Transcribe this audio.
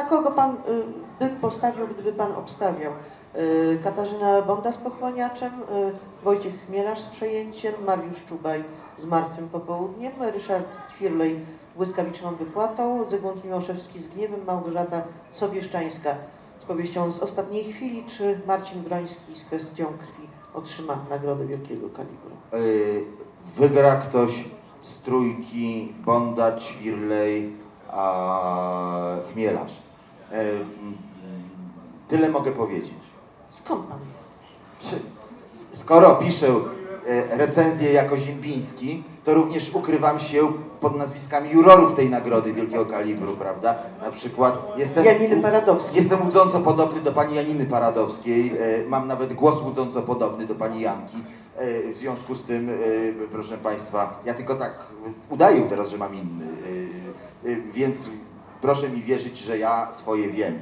Na kogo pan y, by postawił, gdyby pan obstawiał? Y, Katarzyna Bonda z pochłaniaczem, y, Wojciech Chmielarz z przejęciem, Mariusz Czubaj z martwym popołudniem, Ryszard Ćwirlej błyskawiczną wypłatą, Zygmunt Miłoszewski z gniewem, Małgorzata Sobieszczańska z powieścią z ostatniej chwili, czy Marcin Broński z kwestią krwi otrzyma nagrodę wielkiego kalibru? Wygra ktoś z trójki Bonda, Ćwirlej, a Chmielarz. Mm, Tyle mogę powiedzieć. Skąd pan? Skoro piszę e, recenzję jako Ziembiński, to również ukrywam się pod nazwiskami jurorów tej nagrody wielkiego kalibru, prawda? Na przykład jestem, Janiny Paradowskiej. jestem łudząco podobny do pani Janiny Paradowskiej, e, mam nawet głos łudząco podobny do pani Janki. E, W związku z tym, e, proszę Państwa, ja tylko tak udaję teraz, że mam inny, e, e, więc proszę mi wierzyć, że ja swoje wiem.